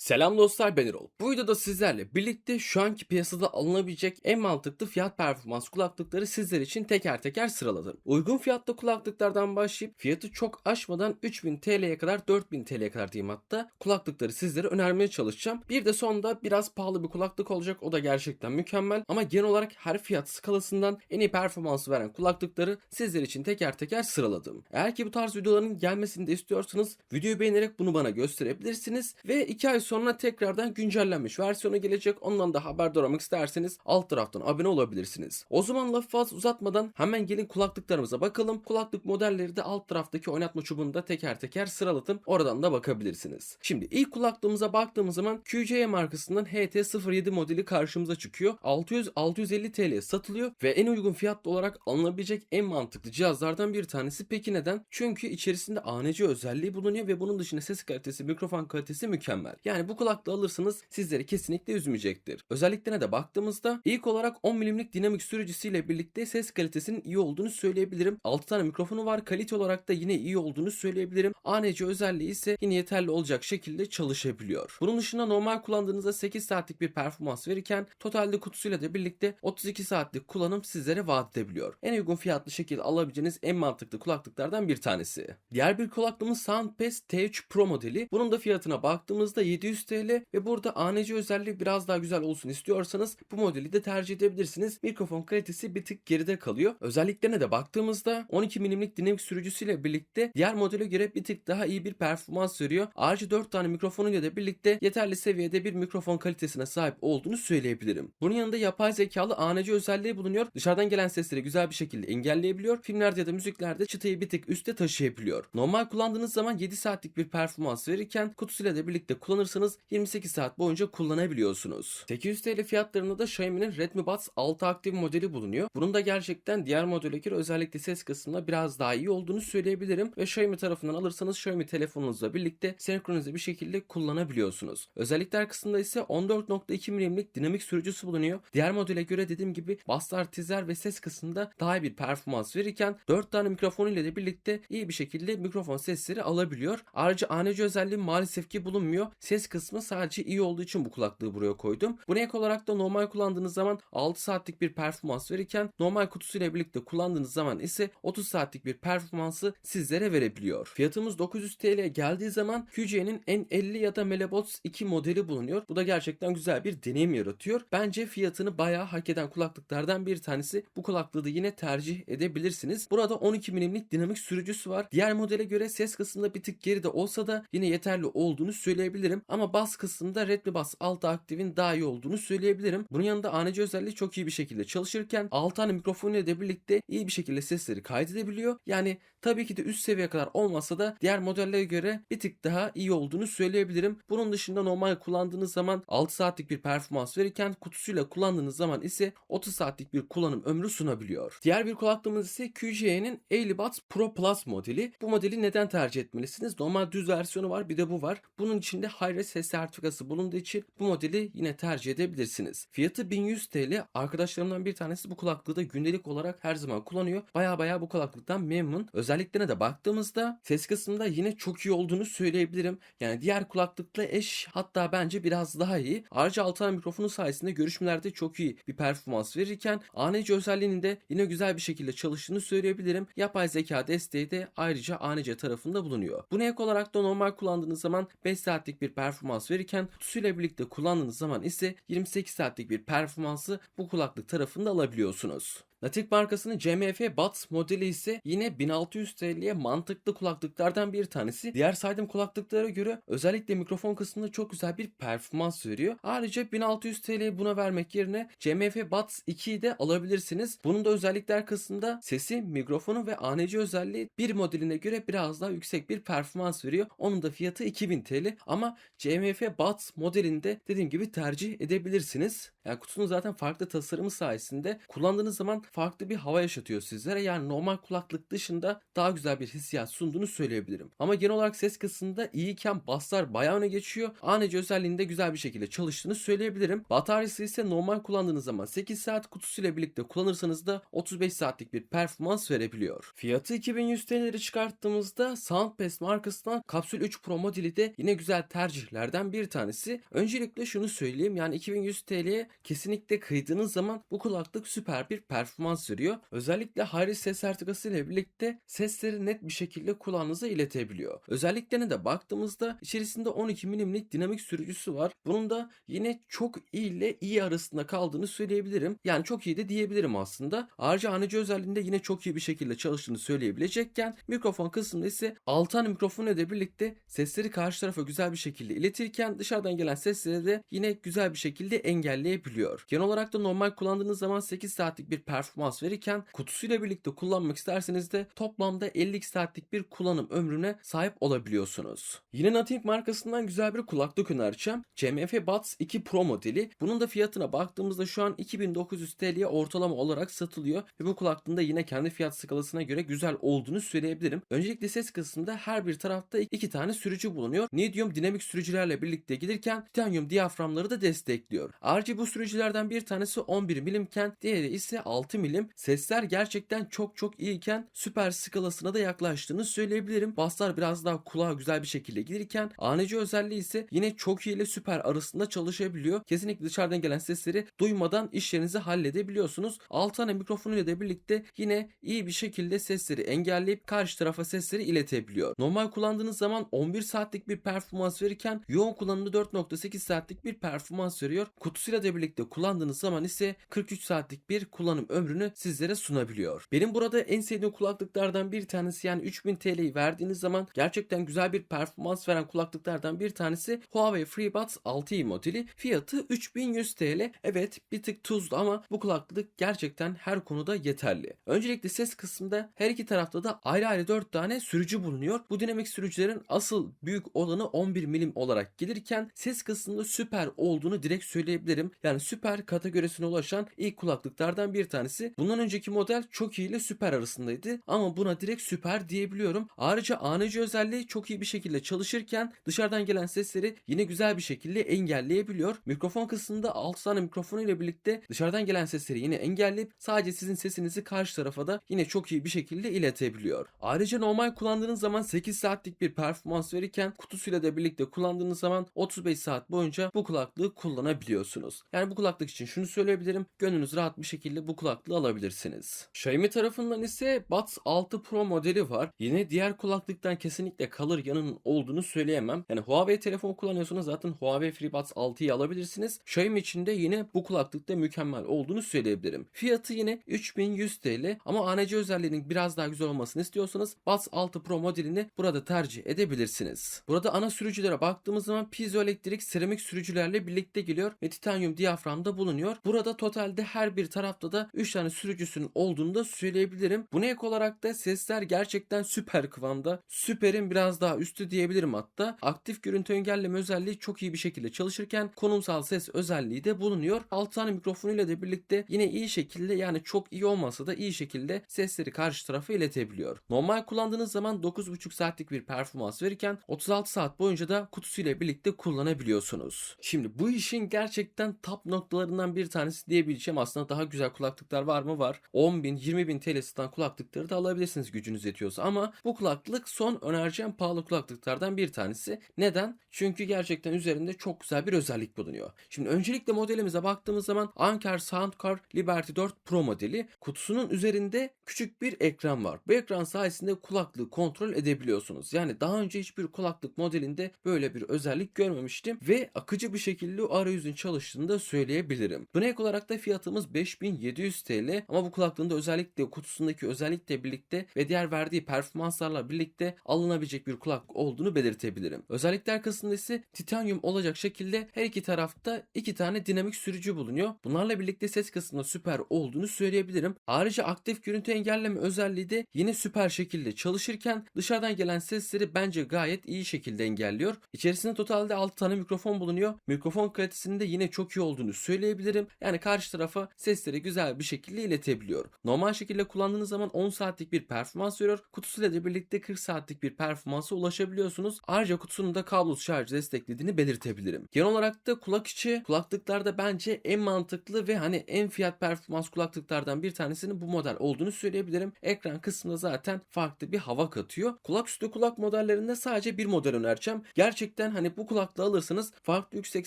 Selam dostlar ben Erol. Bu videoda sizlerle birlikte şu anki piyasada alınabilecek en mantıklı fiyat performans kulaklıkları sizler için teker teker sıraladım. Uygun fiyatlı kulaklıklardan başlayıp fiyatı çok aşmadan 3000 TL'ye kadar 4000 TL'ye kadar diyeyim hatta kulaklıkları sizlere önermeye çalışacağım. Bir de sonunda biraz pahalı bir kulaklık olacak o da gerçekten mükemmel ama genel olarak her fiyat skalasından en iyi performansı veren kulaklıkları sizler için teker teker sıraladım. Eğer ki bu tarz videoların gelmesini de istiyorsanız videoyu beğenerek bunu bana gösterebilirsiniz ve 2 ay sonra tekrardan güncellenmiş versiyonu gelecek. Ondan da haberdar olmak isterseniz alt taraftan abone olabilirsiniz. O zaman lafı fazla uzatmadan hemen gelin kulaklıklarımıza bakalım. Kulaklık modelleri de alt taraftaki oynatma çubuğunda teker teker sıraladım. Oradan da bakabilirsiniz. Şimdi ilk kulaklığımıza baktığımız zaman QCE markasından HT07 modeli karşımıza çıkıyor. 600-650 TL satılıyor ve en uygun fiyatlı olarak alınabilecek en mantıklı cihazlardan bir tanesi. Peki neden? Çünkü içerisinde ANC özelliği bulunuyor ve bunun dışında ses kalitesi, mikrofon kalitesi mükemmel. Yani bu kulaklığı alırsanız sizleri kesinlikle üzmeyecektir. Özelliklerine de baktığımızda ilk olarak 10 mm'lik dinamik sürücüsüyle birlikte ses kalitesinin iyi olduğunu söyleyebilirim. 6 tane mikrofonu var. Kalite olarak da yine iyi olduğunu söyleyebilirim. ANC özelliği ise yine yeterli olacak şekilde çalışabiliyor. Bunun dışında normal kullandığınızda 8 saatlik bir performans verirken totalde kutusuyla da birlikte 32 saatlik kullanım sizlere vaat edebiliyor. En uygun fiyatlı şekilde alabileceğiniz en mantıklı kulaklıklardan bir tanesi. Diğer bir kulaklığımız Soundpass T3 Pro modeli. Bunun da fiyatına baktığımızda 700 TL ve burada ANC özelliği biraz daha güzel olsun istiyorsanız bu modeli de tercih edebilirsiniz. Mikrofon kalitesi bir tık geride kalıyor. Özelliklerine de baktığımızda 12 mm'lik dinamik sürücüsüyle birlikte diğer modele göre bir tık daha iyi bir performans veriyor. Ayrıca 4 tane mikrofonuyla da birlikte yeterli seviyede bir mikrofon kalitesine sahip olduğunu söyleyebilirim. Bunun yanında yapay zekalı ANC özelliği bulunuyor. Dışarıdan gelen sesleri güzel bir şekilde engelleyebiliyor. Filmlerde ya da müziklerde çıtayı bir tık üstte taşıyabiliyor. Normal kullandığınız zaman 7 saatlik bir performans verirken kutusuyla da birlikte kullanırsanız 28 saat boyunca kullanabiliyorsunuz. 800 TL fiyatlarında da Xiaomi'nin Redmi Buds 6 aktif modeli bulunuyor. Bunun da gerçekten diğer modele göre özellikle ses kısmında biraz daha iyi olduğunu söyleyebilirim ve Xiaomi tarafından alırsanız Xiaomi telefonunuzla birlikte senkronize bir şekilde kullanabiliyorsunuz. Özellikler kısmında ise 14.2 mm'lik dinamik sürücüsü bulunuyor. Diğer modele göre dediğim gibi basslar, tizler ve ses kısmında daha iyi bir performans verirken 4 tane mikrofon ile de birlikte iyi bir şekilde mikrofon sesleri alabiliyor. Ayrıca ANC özelliği maalesef ki bulunmuyor. Ses kısmı sadece iyi olduğu için bu kulaklığı buraya koydum. Buna ek olarak da normal kullandığınız zaman 6 saatlik bir performans verirken normal kutusuyla birlikte kullandığınız zaman ise 30 saatlik bir performansı sizlere verebiliyor. Fiyatımız 900 TL geldiği zaman QC'nin N50 ya da Melebots 2 modeli bulunuyor. Bu da gerçekten güzel bir deneyim yaratıyor. Bence fiyatını bayağı hak eden kulaklıklardan bir tanesi. Bu kulaklığı da yine tercih edebilirsiniz. Burada 12 mm'lik dinamik sürücüsü var. Diğer modele göre ses kısmında bir tık geride olsa da yine yeterli olduğunu söyleyebilirim. Ama bas kısmında Redmi Bass 6 aktifin daha iyi olduğunu söyleyebilirim. Bunun yanında ANC özelliği çok iyi bir şekilde çalışırken 6 tane mikrofon ile de birlikte iyi bir şekilde sesleri kaydedebiliyor. Yani tabii ki de üst seviye kadar olmasa da diğer modellere göre bir tık daha iyi olduğunu söyleyebilirim. Bunun dışında normal kullandığınız zaman 6 saatlik bir performans verirken kutusuyla kullandığınız zaman ise 30 saatlik bir kullanım ömrü sunabiliyor. Diğer bir kulaklığımız ise QJ'nin Airbuds Pro Plus modeli. Bu modeli neden tercih etmelisiniz? Normal düz versiyonu var bir de bu var. Bunun içinde Hi-Res ses sertifikası bulunduğu için bu modeli yine tercih edebilirsiniz. Fiyatı 1100 TL. Arkadaşlarımdan bir tanesi bu kulaklığı da gündelik olarak her zaman kullanıyor. Baya baya bu kulaklıktan memnun. Özelliklerine de baktığımızda ses kısmında yine çok iyi olduğunu söyleyebilirim. Yani diğer kulaklıkla eş hatta bence biraz daha iyi. Ayrıca 6 tane mikrofonu sayesinde görüşmelerde çok iyi bir performans verirken ANC özelliğinin de yine güzel bir şekilde çalıştığını söyleyebilirim. Yapay zeka desteği de ayrıca ANC tarafında bulunuyor. Buna ek olarak da normal kullandığınız zaman 5 saatlik bir performans verirken kutusuyla birlikte kullandığınız zaman ise 28 saatlik bir performansı bu kulaklık tarafında alabiliyorsunuz. Natik markasının CMF Buds modeli ise yine 1600 TL'ye mantıklı kulaklıklardan bir tanesi. Diğer saydığım kulaklıklara göre özellikle mikrofon kısmında çok güzel bir performans veriyor. Ayrıca 1600 TL'ye buna vermek yerine CMF Buds 2'yi de alabilirsiniz. Bunun da özellikler kısmında sesi, mikrofonu ve ANC özelliği bir modeline göre biraz daha yüksek bir performans veriyor. Onun da fiyatı 2000 TL ama CMF Buds modelinde dediğim gibi tercih edebilirsiniz. Yani kutunun zaten farklı tasarımı sayesinde kullandığınız zaman farklı bir hava yaşatıyor sizlere. Yani normal kulaklık dışında daha güzel bir hissiyat sunduğunu söyleyebilirim. Ama genel olarak ses kısmında iyiyken basslar bayağı öne geçiyor. ANC özelliğinde güzel bir şekilde çalıştığını söyleyebilirim. Bataryası ise normal kullandığınız zaman 8 saat kutusuyla birlikte kullanırsanız da 35 saatlik bir performans verebiliyor. Fiyatı 2100 TL'leri çıkarttığımızda Soundpass markasından Capsule 3 Pro modeli de yine güzel tercihlerden bir tanesi. Öncelikle şunu söyleyeyim yani 2100 TL'ye kesinlikle kıydığınız zaman bu kulaklık süper bir performans veriyor. Özellikle high ses sertifikası ile birlikte sesleri net bir şekilde kulağınıza iletebiliyor. Özelliklerine de baktığımızda içerisinde 12 milimlik dinamik sürücüsü var. Bunun da yine çok iyi ile iyi arasında kaldığını söyleyebilirim. Yani çok iyi de diyebilirim aslında. Ayrıca ANC özelliğinde yine çok iyi bir şekilde çalıştığını söyleyebilecekken mikrofon kısmında ise 6 tane mikrofon ile birlikte sesleri karşı tarafa güzel bir şekilde iletirken dışarıdan gelen sesleri de yine güzel bir şekilde engelleyebiliyor. Genel olarak da normal kullandığınız zaman 8 saatlik bir performans verirken kutusuyla birlikte kullanmak isterseniz de toplamda 50 saatlik bir kullanım ömrüne sahip olabiliyorsunuz. Yine Nothing markasından güzel bir kulaklık önereceğim. CMF Buds 2 Pro modeli. Bunun da fiyatına baktığımızda şu an 2900 TL'ye ortalama olarak satılıyor ve bu kulaklığın da yine kendi fiyat skalasına göre güzel olduğunu söyleyebilirim. Öncelikle ses kısmında her bir tarafta iki tane sürücü bulunuyor. Medium dinamik sürücülerle birlikte gelirken titanyum diyaframları da destekliyor. Ayrıca bu sürücülerden bir tanesi 11 milimken diğeri ise 6 milim. Sesler gerçekten çok çok iyiyken süper skalasına da yaklaştığını söyleyebilirim. Basslar biraz daha kulağa güzel bir şekilde gelirken ANC özelliği ise yine çok iyi ile süper arasında çalışabiliyor. Kesinlikle dışarıdan gelen sesleri duymadan işlerinizi halledebiliyorsunuz. 6 tane mikrofon ile de birlikte yine iyi bir şekilde sesleri engelleyip karşı tarafa sesleri iletebiliyor. Normal kullandığınız zaman 11 saatlik bir performans verirken yoğun kullanımda 4.8 saatlik bir performans veriyor. Kutusuyla da birlikte kullandığınız zaman ise 43 saatlik bir kullanım ömrünü sizlere sunabiliyor. Benim burada en sevdiğim kulaklıklardan bir tanesi yani 3000 TL'yi verdiğiniz zaman gerçekten güzel bir performans veren kulaklıklardan bir tanesi Huawei FreeBuds 6i modeli. Fiyatı 3100 TL. Evet bir tık tuzlu ama bu kulaklık gerçekten her konuda yeterli. Öncelikle ses kısmında her iki tarafta da ayrı ayrı 4 tane sürücü bulunuyor. Bu dinamik sürücülerin asıl büyük olanı 11 milim olarak gelirken ses kısmında süper olduğunu direkt söyleyebilirim. Yani süper kategorisine ulaşan ilk kulaklıklardan bir tanesi. Bundan önceki model çok iyi ile süper arasındaydı ama buna direkt süper diyebiliyorum. Ayrıca ANC özelliği çok iyi bir şekilde çalışırken dışarıdan gelen sesleri yine güzel bir şekilde engelleyebiliyor. Mikrofon kısmında 6 tane mikrofon ile birlikte dışarıdan gelen sesleri yine engelleyip sadece sizin sesinizi karşı tarafa da yine çok iyi bir şekilde iletebiliyor. Ayrıca normal kullandığınız zaman 8 saatlik bir performans verirken kutusuyla da birlikte kullandığınız zaman 35 saat boyunca bu kulaklığı kullanabiliyorsunuz. Yani bu kulaklık için şunu söyleyebilirim. Gönlünüz rahat bir şekilde bu kulaklığı alabilirsiniz. Xiaomi tarafından ise Buds 6 Pro modeli var. Yine diğer kulaklıktan kesinlikle kalır yanının olduğunu söyleyemem. Yani Huawei telefon kullanıyorsanız zaten Huawei FreeBuds 6'yı alabilirsiniz. Xiaomi için de yine bu kulaklıkta mükemmel olduğunu söyleyebilirim. Fiyatı yine 3100 TL ama ANC özelliğinin biraz daha güzel olmasını istiyorsanız Buds 6 Pro modelini burada tercih edebilirsiniz. Burada ana sürücülere baktığımız zaman piezoelektrik seramik sürücülerle birlikte geliyor ve titanyum diyaframda bulunuyor. Burada totalde her bir tarafta da 3 tane sürücüsünün olduğunu da söyleyebilirim. Buna ek olarak da sesler gerçekten süper kıvamda. Süperin biraz daha üstü diyebilirim hatta. Aktif görüntü engelleme özelliği çok iyi bir şekilde çalışırken konumsal ses özelliği de bulunuyor. 6 tane mikrofonuyla da birlikte yine iyi şekilde yani çok iyi olmasa da iyi şekilde sesleri karşı tarafa iletebiliyor. Normal kullandığınız zaman 9.5 saatlik bir performans verirken 36 saat boyunca da kutusuyla birlikte kullanabiliyorsunuz. Şimdi bu işin gerçekten top noktalarından bir tanesi diyebileceğim aslında daha güzel kulaklıklar var mı? Var. 10 bin 20 bin TL satan kulaklıkları da alabilirsiniz gücünüz yetiyorsa ama bu kulaklık son önereceğim pahalı kulaklıklardan bir tanesi. Neden? Çünkü gerçekten üzerinde çok güzel bir özellik bulunuyor. Şimdi öncelikle modelimize baktığımız zaman Anker Soundcar Liberty 4 Pro modeli kutusunun üzerinde küçük bir ekran var. Bu ekran sayesinde kulaklığı kontrol edebiliyorsunuz. Yani daha önce hiçbir kulaklık modelinde böyle bir özellik görmemiştim ve akıcı bir şekilde arayüzün çalıştığını da söyleyebilirim. Buna ek olarak da fiyatımız 5700 TL ama bu kulaklığın da özellikle kutusundaki özellikle birlikte ve diğer verdiği performanslarla birlikte alınabilecek bir kulaklık olduğunu belirtebilirim. Özellikler kısmında ise titanyum olacak şekilde her iki tarafta iki tane dinamik sürücü bulunuyor. Bunlarla birlikte ses kısmında süper olduğunu söyleyebilirim. Ayrıca aktif görüntü engelleme özelliği de yine süper şekilde çalışırken dışarıdan gelen sesleri bence gayet iyi şekilde engelliyor. İçerisinde totalde 6 tane mikrofon bulunuyor. Mikrofon kalitesinin de yine çok iyi olduğunu söyleyebilirim. Yani karşı tarafa sesleri güzel bir şekilde şekilde iletebiliyor. Normal şekilde kullandığınız zaman 10 saatlik bir performans veriyor. Kutusuyla da birlikte 40 saatlik bir performansa ulaşabiliyorsunuz. Ayrıca kutusunun da kablosuz şarj desteklediğini belirtebilirim. Genel olarak da kulak içi kulaklıklarda bence en mantıklı ve hani en fiyat performans kulaklıklardan bir tanesinin bu model olduğunu söyleyebilirim. Ekran kısmında zaten farklı bir hava katıyor. Kulak üstü kulak modellerinde sadece bir model önereceğim. Gerçekten hani bu kulaklığı alırsanız farklı yüksek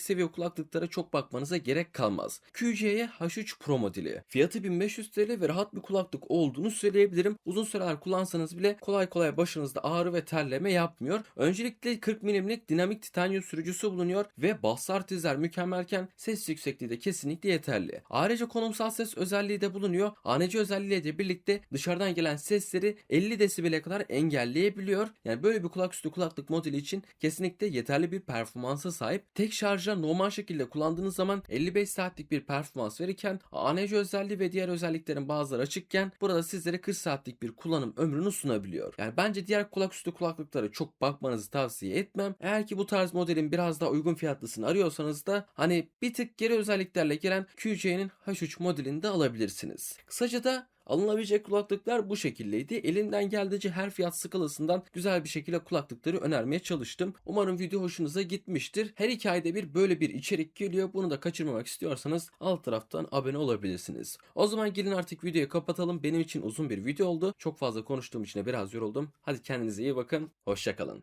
seviye kulaklıklara çok bakmanıza gerek kalmaz. QC'ye H3 Pro modeli. Fiyatı 1500 TL ve rahat bir kulaklık olduğunu söyleyebilirim. Uzun süreler kullansanız bile kolay kolay başınızda ağrı ve terleme yapmıyor. Öncelikle 40 milimlik dinamik titanyum sürücüsü bulunuyor ve bassar tizler mükemmelken ses yüksekliği de kesinlikle yeterli. Ayrıca konumsal ses özelliği de bulunuyor. ANC özelliğiyle birlikte dışarıdan gelen sesleri 50 desibele kadar engelleyebiliyor. Yani böyle bir kulaküstü kulaklık modeli için kesinlikle yeterli bir performansa sahip. Tek şarjla normal şekilde kullandığınız zaman 55 saatlik bir performans verirken ANC özelliği ve diğer özelliklerin bazıları açıkken burada sizlere 40 saatlik bir kullanım ömrünü sunabiliyor. Yani bence diğer kulaküstü kulaklıklara çok bakmanızı tavsiye etmem. Eğer ki bu tarz modelin biraz daha uygun fiyatlısını arıyorsanız da hani bir tık geri özelliklerle gelen QC'nin H3 modelini de alabilirsiniz. Kısaca da Alınabilecek kulaklıklar bu şekildeydi. Elimden geldiğince her fiyat skalasından güzel bir şekilde kulaklıkları önermeye çalıştım. Umarım video hoşunuza gitmiştir. Her iki ayda bir böyle bir içerik geliyor. Bunu da kaçırmamak istiyorsanız alt taraftan abone olabilirsiniz. O zaman gelin artık videoyu kapatalım. Benim için uzun bir video oldu. Çok fazla konuştuğum için biraz yoruldum. Hadi kendinize iyi bakın. Hoşçakalın.